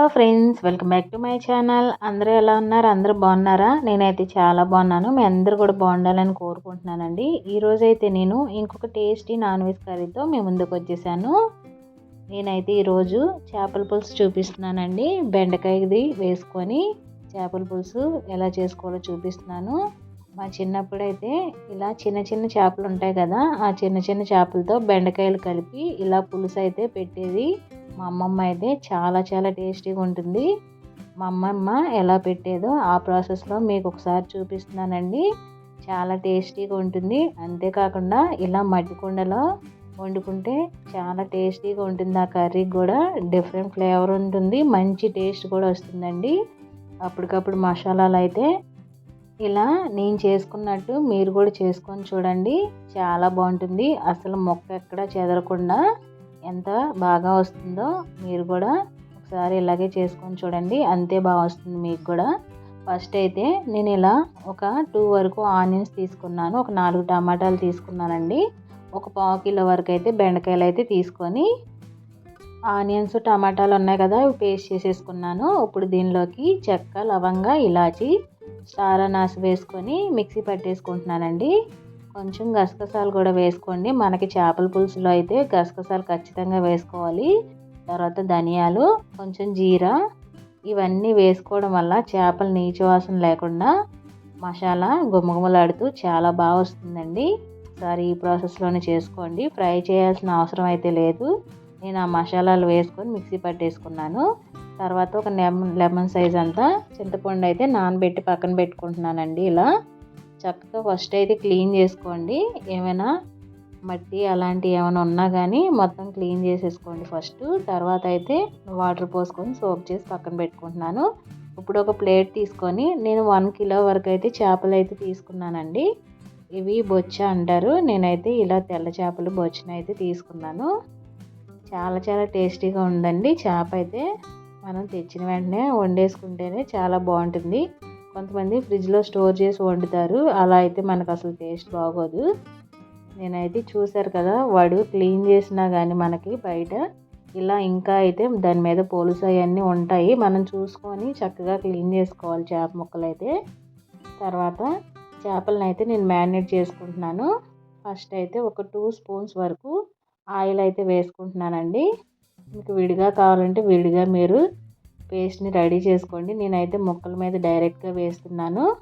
Hello friends welcome back to my channel. అందరూ ఎలా ఉన్నారు? అందరూ బాగున్నారా? నేనైతే చాలా బాగున్నాను. మీ అందరూ కూడా బాగుండాలని కోరుకుంటున్నానండి. ఈరోజు అయితే నేను ఇంకొక టేస్టీ నాన్ వెజ్ కర్రీతో మీ ముందుకు వచ్చేసాను. నేనైతే ఈరోజు చేపల పులుసు చూపిస్తున్నానండి. బెండకాయది వేసుకొని చేపల పులుసు ఎలా చేసుకోవాలో చూపిస్తున్నాను. మా చిన్నప్పుడు అయితే ఇలా చిన్న చిన్న చేపలు ఉంటాయి కదా ఆ చిన్న చిన్న చేపలతో బెండకాయలు కలిపి ఇలా పులుసు అయితే పెట్టేది. మా అమ్మమ్మ అయితే చాలా చాలా టేస్టీగా ఉంటుంది. మా అమ్మమ్మ ఎలా పెట్టేదో ఆ ప్రాసెస్లో మీకు ఒకసారి చూపిస్తున్నానండి. చాలా టేస్టీగా ఉంటుంది. అంతేకాకుండా ఇలా మట్టి కుండలో వండుకుంటే చాలా టేస్టీగా ఉంటుంది. ఆ కర్రీ కూడా డిఫరెంట్ ఫ్లేవర్ ఉంటుంది. మంచి టేస్ట్ కూడా వస్తుందండి. అప్పటికప్పుడు మసాలాలు అయితే ఇలా నేను చేసుకున్నట్టు మీరు కూడా చేసుకొని చూడండి. చాలా బాగుంటుంది. అసలు మొక్క ఎక్కడ చెదరకుండా ఎంత బాగా వస్తుందో మీరు కూడా ఒకసారి ఇలాగే చేసుకొని చూడండి. అంతే బాగా వస్తుంది మీకు కూడా. ఫస్ట్ అయితే నేను ఇలా ఒక టూ వరకు ఆనియన్స్ తీసుకున్నాను. ఒక నాలుగు టమాటాలు తీసుకున్నానండి. ఒక పావు కిలో వరకు అయితే బెండకాయలు అయితే తీసుకొని ఆనియన్స్ టమాటాలు ఉన్నాయి కదా పేస్ట్ చేసేసుకున్నాను. ఇప్పుడు దీనిలోకి చెక్క లవంగా ఇలాచి స్టార్ నాసు వేసుకొని మిక్సీ పట్టేసుకుంటున్నానండి. కొంచెం గసగసాలు కూడా వేసుకోండి. మనకి చేపల పులుసులో అయితే గసగసాలు ఖచ్చితంగా వేసుకోవాలి. తర్వాత ధనియాలు కొంచెం జీరా ఇవన్నీ వేసుకోవడం వల్ల చేపలు నీచు వాసన లేకుండా మసాలా గుమ్మగుమ్మలాడుతూ చాలా బాగా వస్తుందండి. ఒకసారి ఈ ప్రాసెస్లోనే చేసుకోండి. ఫ్రై చేయాల్సిన అవసరం అయితే లేదు. నేను ఆ మసాలాలు వేసుకొని మిక్సీ పట్టేసుకున్నాను. తర్వాత ఒక లెమన్ లెమన్ సైజ్ అంతా చింతపండు అయితే నానబెట్టి పక్కన పెట్టుకుంటున్నానండి ఇలా. చక్కగా ఫస్ట్ అయితే క్లీన్ చేసుకోండి. ఏమైనా మట్టి అలాంటివి ఏమైనా ఉన్నా కానీ మొత్తం క్లీన్ చేసేసుకోండి ఫస్ట్ తర్వాత అయితే వాటర్ పోసుకొని సోప్ చేసి పక్కన పెట్టుకుంటున్నాను. ఇప్పుడు ఒక ప్లేట్ తీసుకొని నేను వన్ కిలో వరకు అయితే చేపలు అయితే తీసుకున్నానండి. ఇవి బొచ్చ అంటారు. నేనైతే ఇలా తెల్ల చేపలు బొచ్చను అయితే తీసుకున్నాను. చాలా చాలా టేస్టీగా ఉందండి. చేప అయితే మనం తెచ్చిన వెంటనే వండేసుకుంటేనే చాలా బాగుంటుంది. కొంతమంది ఫ్రిడ్జ్లో స్టోర్ చేసి వండుతారు. అలా అయితే మనకు అసలు టేస్ట్ బాగోదు. నేనైతే చూశారు కదా వాడు క్లీన్ చేసినా కానీ మనకి బయట ఇలా ఇంకా అయితే దాని మీద పోలుసు అవన్నీ ఉంటాయి. మనం చూసుకొని చక్కగా క్లీన్ చేసుకోవాలి చేప ముక్కలు అయితే తర్వాత చేపలను అయితే నేను మ్యారినేట్ చేసుకుంటున్నాను. ఫస్ట్ అయితే ఒక టూ స్పూన్స్ వరకు ఆయిల్ అయితే వేసుకుంటున్నానండి. మీకు విడిగా కావాలంటే విడిగా మీరు పేస్ట్ని రెడీ చేసుకోండి. నేనైతే ముక్కల మీద డైరెక్ట్గా వేస్తున్నాను.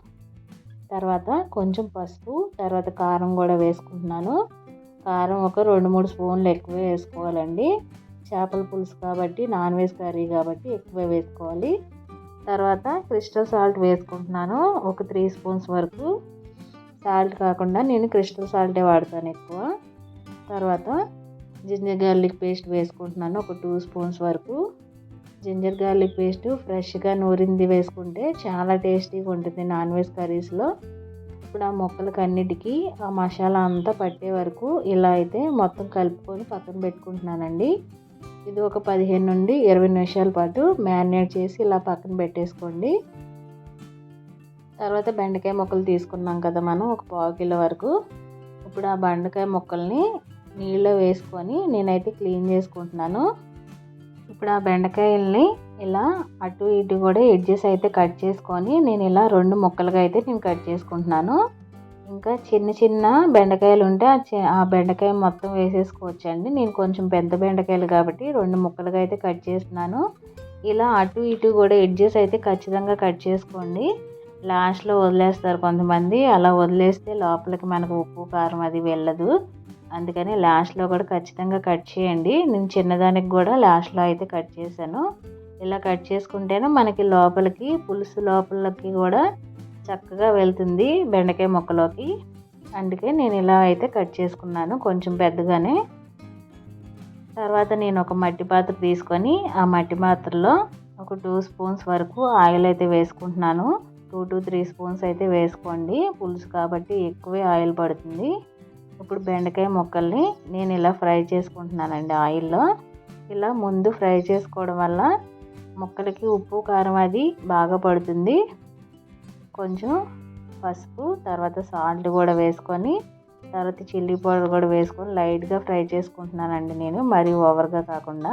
తర్వాత కొంచెం పసుపు తర్వాత కారం కూడా వేసుకుంటున్నాను. కారం ఒక రెండు మూడు స్పూన్లు ఎక్కువ వేసుకోవాలండి. చేపల పులుసు కాబట్టి నాన్ వెజ్ కర్రీ కాబట్టి ఎక్కువ వేసుకోవాలి. తర్వాత క్రిస్టల్ సాల్ట్ వేసుకుంటున్నాను ఒక త్రీ స్పూన్స్ వరకు. సాల్ట్ కాకుండా నేను క్రిస్టల్ సాల్టే వాడతాను ఎక్కువ. తర్వాత జింజర్ గార్లిక్ పేస్ట్ వేసుకుంటున్నాను ఒక టూ స్పూన్స్ వరకు. జింజర్ గార్లిక్ పేస్ట్ ఫ్రెష్గా నూరింది వేసుకుంటే చాలా టేస్టీగా ఉంటుంది నాన్ వెజ్ కర్రీస్లో. ఇప్పుడు ఆ మొక్కలకి అన్నిటికీ ఆ మసాలా అంతా పట్టే వరకు ఇలా అయితే మొత్తం కలుపుకొని పక్కన పెట్టుకుంటున్నానండి. ఇది ఒక పదిహేను నుండి ఇరవై నిమిషాల పాటు మ్యారినేట్ చేసి ఇలా పక్కన పెట్టేసుకోండి. తర్వాత బెండకాయ ముక్కలు తీసుకున్నాం కదా మనం ఒక పావు కిలో వరకు. ఇప్పుడు ఆ బెండకాయ ముక్కల్ని నీళ్ళలో వేసుకొని నేనైతే క్లీన్ చేసుకుంటున్నాను. ఇప్పుడు ఆ బెండకాయల్ని ఇలా అటు ఇటు కూడా ఎడ్జెస్ అయితే కట్ చేసుకొని నేను ఇలా రెండు ముక్కలుగా అయితే నేను కట్ చేసుకుంటున్నాను. ఇంకా చిన్న చిన్న బెండకాయలు ఉంటే ఆ బెండకాయ మొత్తం వేసేసుకోవచ్చండి. నేను కొంచెం పెద్ద బెండకాయలు కాబట్టి రెండు ముక్కలుగా అయితే కట్ చేస్తున్నాను. ఇలా అటు ఇటు కూడా ఎడ్జెస్ అయితే ఖచ్చితంగా కట్ చేసుకోండి. లాస్ట్లో వదిలేస్తారు కొంతమంది. అలా వదిలేస్తే లోపలికి మనకు ఉప్పు కారం అది వెళ్ళదు. అందుకని లాస్ట్లో కూడా ఖచ్చితంగా కట్ చేయండి. నేను చిన్నదానికి కూడా లాస్ట్లో అయితే కట్ చేశాను. ఇలా కట్ చేసుకుంటేనే మనకి లోపలికి పులుసు లోపలికి కూడా చక్కగా వెళ్తుంది బెండకాయ ముక్కలోకి. అందుకే నేను ఇలా అయితే కట్ చేసుకున్నాను కొంచెం పెద్దగానే. తర్వాత నేను ఒక మట్టి పాత్ర తీసుకొని ఆ మట్టి పాత్రలో ఒక టూ స్పూన్స్ వరకు ఆయిల్ అయితే వేసుకుంటున్నాను. టూ టు త్రీ స్పూన్స్ అయితే వేసుకోండి. పులుసు కాబట్టి ఎక్కువే ఆయిల్ పడుతుంది. ఇప్పుడు బెండకాయ ముక్కల్ని నేను ఇలా ఫ్రై చేసుకుంటున్నానండి ఆయిల్లో. ఇలా ముందు ఫ్రై చేసుకోవడం వల్ల ముక్కలకి ఉప్పు కారం అది బాగా పడుతుంది. కొంచెం పసుపు తర్వాత సాల్ట్ కూడా వేసుకొని తర్వాత చిల్లీ పౌడర్ కూడా వేసుకొని లైట్గా ఫ్రై చేసుకుంటున్నానండి నేను మరీ ఓవర్గా కాకుండా.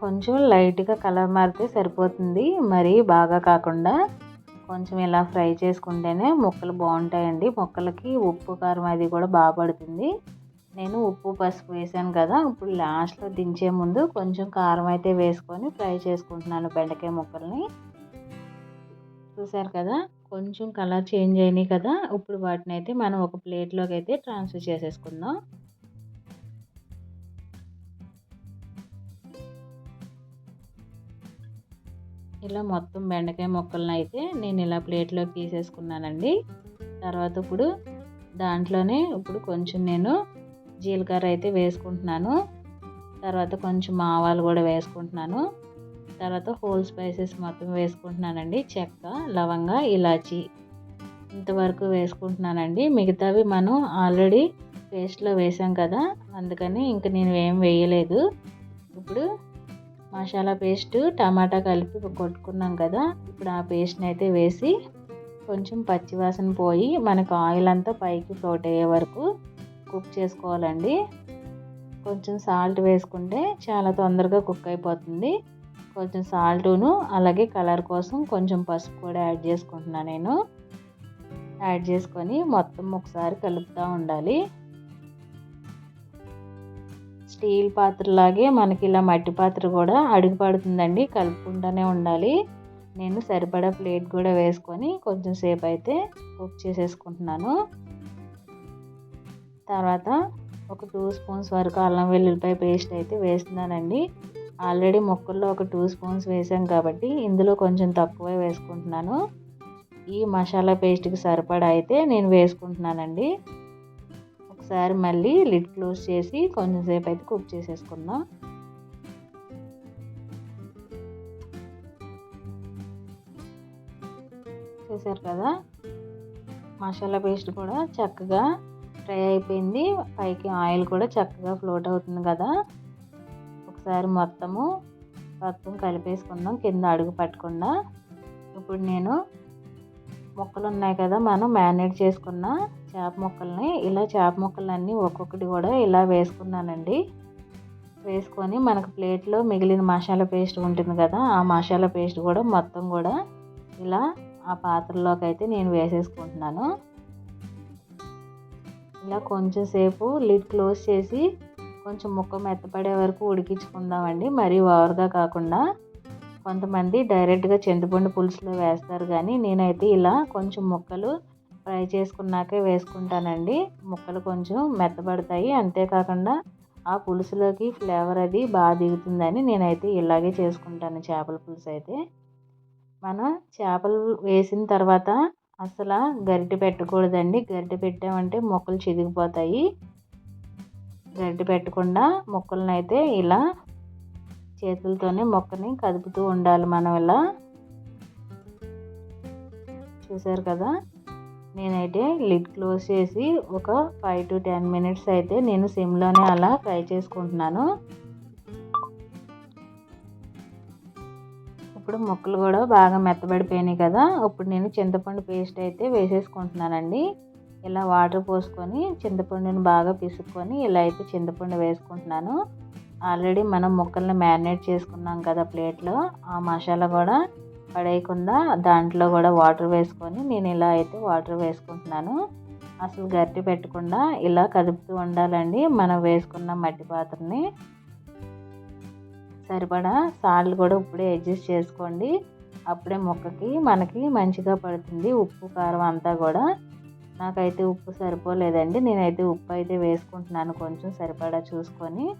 కొంచెం లైట్గా కలర్ మారితే సరిపోతుంది మరీ బాగా కాకుండా. కొంచెం ఇలా ఫ్రై చేసుకుంటేనే ముక్కలు బాగుంటాయండి. ముక్కలకి ఉప్పు కారం అది కూడా బాగా పడుతుంది. నేను ఉప్పు పసుపు వేసాను కదా ఇప్పుడు లాస్ట్లో దించే ముందు కొంచెం కారం అయితే వేసుకొని ఫ్రై చేసుకుంటున్నాను బెండకాయ ముక్కల్ని. చూసారు కదా కొంచెం కలర్ చేంజ్ అయినాయి కదా ఇప్పుడు వాటిని అయితే మనం ఒక ప్లేట్లోకి అయితే ట్రాన్స్ఫర్ చేసేసుకుందాం. ఇలా మొత్తం బెండకాయ ముక్కలను అయితే నేను ఇలా ప్లేట్లోకి తీసేసుకున్నానండి. తర్వాత ఇప్పుడు దాంట్లోనే ఇప్పుడు కొంచెం నేను జీలకర్ర అయితే వేసుకుంటున్నాను. తర్వాత కొంచెం ఆవాలు కూడా వేసుకుంటున్నాను. తర్వాత హోల్ స్పైసెస్ మొత్తం వేసుకుంటున్నానండి. చెక్క లవంగ ఇలాచి ఇంతవరకు వేసుకుంటున్నానండి. మిగతావి మనం ఆల్రెడీ పేస్ట్లో వేసాం కదా అందుకని ఇంక నేను ఏం వేయలేదు. ఇప్పుడు మసాలా పేస్ట్ టమాటా కలిపి కొట్టుకున్నాం కదా. ఇప్పుడు ఆ పేస్ట్ని అయితే వేసి కొంచెం పచ్చివాసన పోయి మనకు ఆయిల్ అంతా పైకి ఫ్లోట్ అయ్యే వరకు కుక్ చేసుకోవాలండి. కొంచెం సాల్ట్ వేసుకుంటే చాలా తొందరగా కుక్ అయిపోతుంది. కొంచెం సాల్టును అలాగే కలర్ కోసం కొంచెం పసుపు కూడా యాడ్ చేసుకుంటున్నాను నేను. యాడ్ చేసుకొని మొత్తం ఒకసారి కలుపుతూ ఉండాలి. స్టీల్ పాత్రలాగే మనకి ఇలా మట్టి పాత్ర కూడా అడుగు పడుతుందండి కలుపుకుంటూనే ఉండాలి. నేను సరిపడా ప్లేట్ కూడా వేసుకొని కొంచెం సేపు అయితే కుక్ చేసేసుకుంటున్నాను. తర్వాత ఒక టూ స్పూన్స్ వరకు అల్లం వెల్లుల్లిపాయ పేస్ట్ అయితే వేస్తున్నానండి. ఆల్రెడీ ముక్కల్లో ఒక టూ స్పూన్స్ వేసాం కాబట్టి ఇందులో కొంచెం తక్కువే వేసుకుంటున్నాను. ఈ మసాలా పేస్ట్కి సరిపడా అయితే నేను వేసుకుంటున్నానండి. ఒకసారి మళ్ళీ లిడ్ క్లోజ్ చేసి కొంచెం సేపు అయితే కుక్ చేసేసుకుందాం. చేశారు కదా? మసాలా పేస్ట్ కూడా చక్కగా ఫ్రై అయిపోయింది. పైకి ఆయిల్ కూడా చక్కగా ఫ్లోట్ అవుతుంది కదా? ఒకసారి మొత్తము మొత్తం కలిపేసుకుందాం. కింద అడుగు పట్టకుండా. ఇప్పుడు నేను ముక్కలు ఉన్నాయి కదా మనం మ్యారినేట్ చేసుకున్న చేప ముక్కల్ని ఇలా చేప ముక్కలన్నీ ఒక్కొక్కటి కూడా ఇలా వేసుకున్నానండి. వేసుకొని మనకు ప్లేట్లో మిగిలిన మసాలా పేస్ట్ ఉంటుంది కదా ఆ మసాలా పేస్ట్ కూడా మొత్తం కూడా ఇలా ఆ పాత్రలోకి అయితే నేను వేసేసుకుంటున్నాను. ఇలా కొంచెం సేపు లిడ్ క్లోజ్ చేసి కొంచెం ముక్క మెత్తపడే వరకు ఉడికించుకుందామండి. మరీ ఓవర్గా కాకుండా కొంతమంది డైరెక్ట్గా చింతపండు పులుసులో వేస్తారు కానీ నేనైతే ఇలా కొంచెం ముక్కలు ఫ్రై చేసుకున్నాకే వేసుకుంటానండి. ముక్కలు కొంచెం మెత్తబడతాయి. అంతేకాకుండా ఆ పులుసులోకి ఫ్లేవర్ అది బాగా దిగుతుందని నేనైతే ఇలాగే చేసుకుంటాను చేపల పులుసు అయితే. మనం చేపలు వేసిన తర్వాత అసలు గరిటె పెట్టకూడదండి. గరిటె పెట్టామంటే మొక్కలు చిదిగిపోతాయి. గరిటె పెట్టకుండా మొక్కలను అయితే ఇలా చేతులతోనే మొక్కని కదుపుతూ ఉండాలి మనం ఇలా. చూసారు కదా? నేనైతే లిడ్ క్లోజ్ చేసి ఒక ఫైవ్ టు టెన్ మినిట్స్ అయితే నేను సిమ్లోనే అలా ఫ్రై చేసుకుంటున్నాను. ఇప్పుడు ముక్కలు కూడా బాగా మెత్తబడిపోయినాయి కదా? ఇప్పుడు నేను చింతపండు పేస్ట్ అయితే వేసేసుకుంటున్నానండి. ఇలా వాటర్ పోసుకొని చింతపండుని బాగా పిసుక్కొని ఇలా అయితే చింతపండు వేసుకుంటున్నాను. ఆల్రెడీ మనం ముక్కల్ని మ్యారినేట్ చేసుకున్నాం కదా ప్లేట్లో. ఆ మసాలా కూడా పడేయకుండా దాంట్లో కూడా వాటర్ వేసుకొని నేను ఇలా అయితే వాటర్ వేసుకుంటున్నాను. అసలు గట్టి పెట్టకుండా ఇలా కదుపుతూ ఉండాలండి. మనం వేసుకున్న మట్టి పాత్రని. సరిపడా సాల్ట్ కూడా ఇప్పుడే అడ్జస్ట్ చేసుకోండి. అప్పుడే ముక్కకి మనకి మంచిగా పడుతుంది. ఉప్పు కారం అంతా కూడా. నాకైతే ఉప్పు సరిపోలేదండి. నేనైతే ఉప్పు అయితే వేసుకుంటున్నాను. కొంచెం సరిపడా చూసుకొని.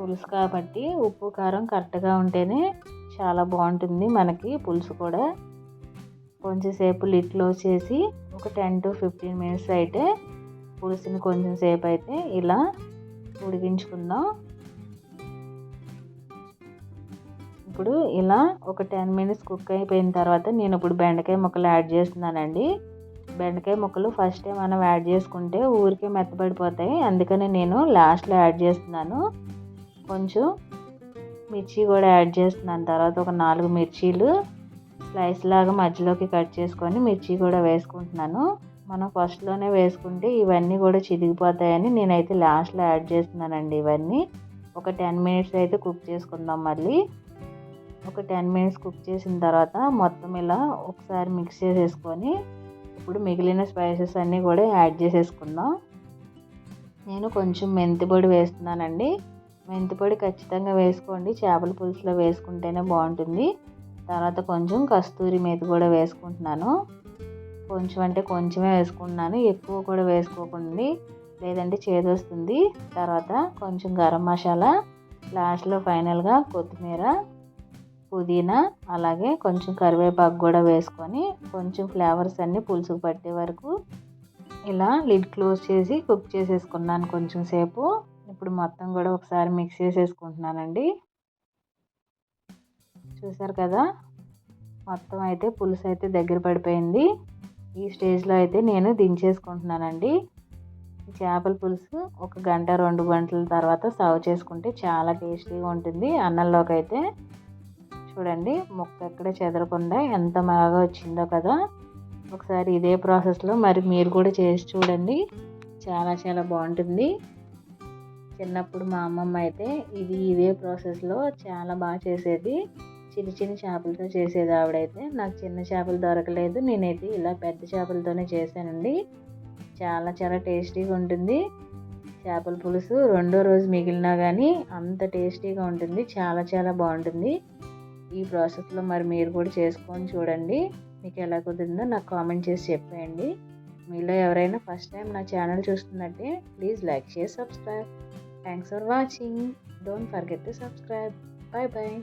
పులుసు కాబట్టి ఉప్పు కారం కరెక్ట్గా ఉంటేనే చాలా బాగుంటుంది మనకి పులుసు కూడా. కొంచెం సేపు లిడ్ చేసి ఒక టెన్ టు ఫిఫ్టీన్ మినిట్స్ అయితే పులుసుని కొంచెం సేపు అయితే ఇలా ఉడికించుకుందాం. ఇప్పుడు ఇలా ఒక టెన్ మినిట్స్ కుక్ అయిపోయిన తర్వాత నేను ఇప్పుడు బెండకాయ ముక్కలు యాడ్ చేస్తున్నానండి. బెండకాయ ముక్కలు ఫస్టే మనం యాడ్ చేసుకుంటే ఊరికే మెత్తబడిపోతాయి. అందుకని నేను లాస్ట్లో యాడ్ చేస్తున్నాను. కొంచెం మిర్చి కూడా యాడ్ చేస్తున్నాను. తర్వాత ఒక నాలుగు మిర్చీలు స్లైస్ లాగా మధ్యలోకి కట్ చేసుకొని మిర్చి కూడా వేసుకుంటున్నాను. మనం ఫస్ట్లోనే వేసుకుంటే ఇవన్నీ కూడా చిదిగిపోతాయని నేనైతే లాస్ట్లో యాడ్ చేస్తున్నానండి ఇవన్నీ. ఒక టెన్ మినిట్స్ అయితే కుక్ చేసుకుందాం మళ్ళీ. ఒక టెన్ మినిట్స్ కుక్ చేసిన తర్వాత మొత్తం ఇలా ఒకసారి మిక్స్ చేసేసుకొని ఇప్పుడు మిగిలిన స్పైసెస్ అన్నీ కూడా యాడ్ చేసేసుకుందాం. నేను కొంచెం మెంతి పొడి వేస్తున్నానండి. మెంతి పొడి ఖచ్చితంగా వేసుకోండి. చేపల పులుసులో వేసుకుంటేనే బాగుంటుంది. తర్వాత కొంచెం కస్తూరి మేతి కూడా వేసుకుంటున్నాను. కొంచెం అంటే కొంచెమే వేసుకుంటున్నాను. ఎక్కువ కూడా వేసుకోకండి. లేదంటే చేదు వస్తుంది. తర్వాత కొంచెం గరం మసాలా లాస్ట్లో ఫైనల్గా కొత్తిమీర పుదీనా అలాగే కొంచెం కరివేపాకు కూడా వేసుకొని కొంచెం ఫ్లేవర్స్ అన్నీ పులుసుకు పట్టే వరకు ఇలా లిడ్ క్లోజ్ చేసి కుక్ చేసేసుకున్నాను కొంచెం సేపు. ఇప్పుడు మొత్తం కూడా ఒకసారి మిక్స్ చేసేసుకుంటున్నానండి. చూసారు కదా? మొత్తం అయితే పులుసు అయితే దగ్గర పడిపోయింది. ఈ స్టేజ్లో అయితే నేను దించేసుకుంటున్నానండి. చేపల పులుసు ఒక గంట రెండు గంటల తర్వాత సర్వ్ చేసుకుంటే చాలా టేస్టీగా ఉంటుంది. అన్నంలోకి అయితే చూడండి ముక్క ఎక్కడ చెదరకుండా ఎంత బాగా వచ్చిందో కదా? ఒకసారి ఇదే ప్రాసెస్లో మరి మీరు కూడా చేసి చూడండి. చాలా చాలా బాగుంటుంది. చిన్నప్పుడు మా అమ్మమ్మ అయితే ఇది ఇదే ప్రాసెస్లో చాలా బాగా చేసేది. చిన్న చిన్న చేపలతో చేసేది ఆవిడైతే. నాకు చిన్న చేపలు దొరకలేదు. నేనైతే ఇలా పెద్ద చేపలతోనే చేశానండి. చాలా చాలా టేస్టీగా ఉంటుంది. చేపల పులుసు రెండో రోజు మిగిలినా కానీ అంత టేస్టీగా ఉంటుంది. చాలా చాలా బాగుంటుంది. ఈ ప్రాసెస్లో మరి మీరు కూడా చేసుకొని చూడండి. మీకు ఎలా కుదిరిందో నాకు కామెంట్ చేసి చెప్పేయండి. మీలో ఎవరైనా ఫస్ట్ టైం నా ఛానల్ చూస్తున్నట్టే ప్లీజ్ లైక్ చేసి subscribe Thanks for watching. Don't forget to subscribe. Bye bye.